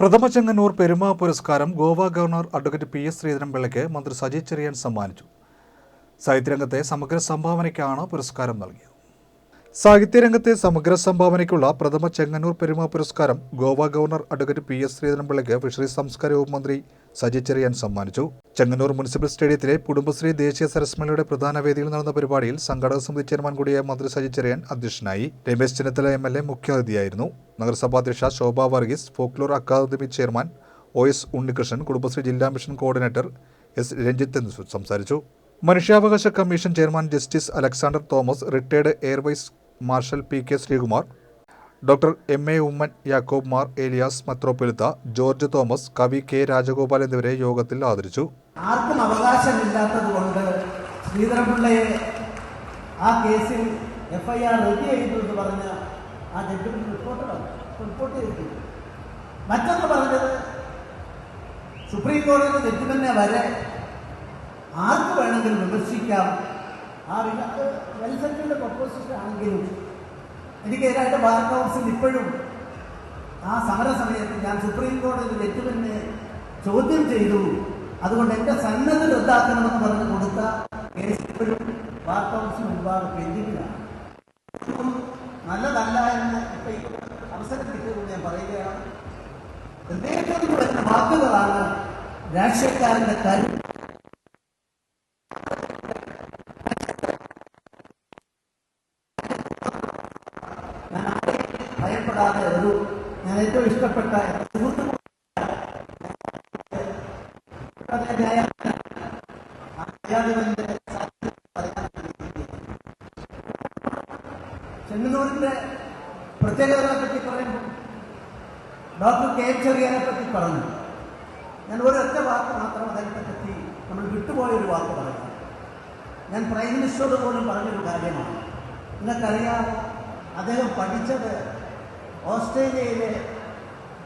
പ്രഥമ ചെങ്ങന്നൂർ പെരുമ പുരസ്കാരം Goa governor advocate P S ശ്രീധരൻപിള്ളയ്ക്ക് മന്ത്രി സജി ചെറിയാൻ സമ്മാനിച്ചു. സാഹിത്യരംഗത്തെ സമഗ്ര സംഭാവനയ്ക്കാണ് പുരസ്കാരം നൽകിയത്. സാഹിത്യരംഗത്തെ സമഗ്ര സംഭാവനയ്ക്കുള്ള പ്രഥമ ചെങ്ങന്നൂർ പെരുമ പുരസ്കാരം Goa governor advocate P S ശ്രീധരൻപിള്ളയ്ക്ക് fisheries സംസ്കാര വകുപ്പ് മന്ത്രി സജി ചെറിയാൻ സമ്മാനിച്ചു. ചെങ്ങന്നൂർ മുനിസിപ്പൽ സ്റ്റേഡിയത്തിലെ കുടുംബശ്രീ ദേശീയ സരസ്മേളയുടെ പ്രധാന വേദിയിൽ നടന്ന പരിപാടിയിൽ സംഘാടക സമിതി ചെയർമാൻ കൂടിയായ മന്ത്രി സജി ചെറിയാൻ അധ്യക്ഷനായി. Ramesh Chennithala M L A മുഖ്യാതിഥിയായിരുന്നു. നഗരസഭാധ്യക്ഷ Shobha Varghese folklore academy chairman O S Unnikrishnan Kudumbashree ജില്ലാ മിഷൻ കോർഡിനേറ്റർ എസ് രഞ്ജിത്ത് എന്നിവർ സംസാരിച്ചു. മനുഷ്യാവകാശ commission chairman justice Alexander Thomas retired air vice marshal P K Sreekumar doctor M A Oommen Yakob Mar Elias മത്രോപ്പെലുത്ത George Thomas കവി K Rajagopal എന്നിവരെ യോഗത്തിൽ ആദരിച്ചു. ആർക്കും അവകാശമില്ലാത്തത് കൊണ്ട് ശ്രീധരപിള്ളയെ ആ കേസിൽ എഫ് ഐ ആർ റെഡി ചെയ്തു എന്ന് പറഞ്ഞ ആ ജഡ്ജിമെന്റ് റിപ്പോർട്ട് റിപ്പോർട്ട് ചെയ്തിട്ടുണ്ട്. മറ്റൊന്ന് പറഞ്ഞത് സുപ്രീം കോടതി ജഡ്ജിമെന്റിനെ വരെ ആർക്ക് വേണമെങ്കിലും വിമർശിക്കാം ആണെങ്കിലും എനിക്കെതിരായിട്ട് ബാർ കൗൺസിൽ ഇപ്പോഴും. ആ സമര സമയത്ത് ഞാൻ സുപ്രീം കോടതി ജഡ്ജിമെന്റിനെ ചോദ്യം ചെയ്തു. അതുകൊണ്ട് എന്റെ സന്നദ്ധ റദ്ദാക്കണമെന്ന് പറഞ്ഞ് കൊടുത്ത കേസ് ഇപ്പോഴും ബാർ കൗൺസിൽ ഒരുപാട് പെൻഡിങ്ങിലാണ് നല്ലതല്ല എന്ന് ഇപ്പൊ ഈ അവസരം കിട്ടിയതുകൊണ്ട് ഞാൻ പറയുകയാണ്. വാക്കുകളാണ് രാഷ്ട്രീയക്കാരന്റെ കരു ഭയപ്പെടാതെ ഒരു ഞാൻ ഏറ്റവും ഇഷ്ടപ്പെട്ട സുഹൃത്തു ചെങ്ങന്നൂരിന്റെ പ്രത്യേകതകളെ പറ്റി പറയുമ്പോൾ ഡോക്ടർ കെ ചെറിയനെ പറ്റി പറഞ്ഞു. ഞാൻ ഒരൊറ്റ വാക്ക് മാത്രം അതിനെ പറ്റി നമ്മൾ വിട്ടുപോയ ഒരു വാക്ക് പറയാം ഞാൻ പ്രൈം മിനിസ്റ്ററോട് പോലും പറഞ്ഞൊരു കാര്യമാണ്. നിങ്ങൾക്കറിയാമോ അദ്ദേഹം പഠിച്ചത് お捨てねえで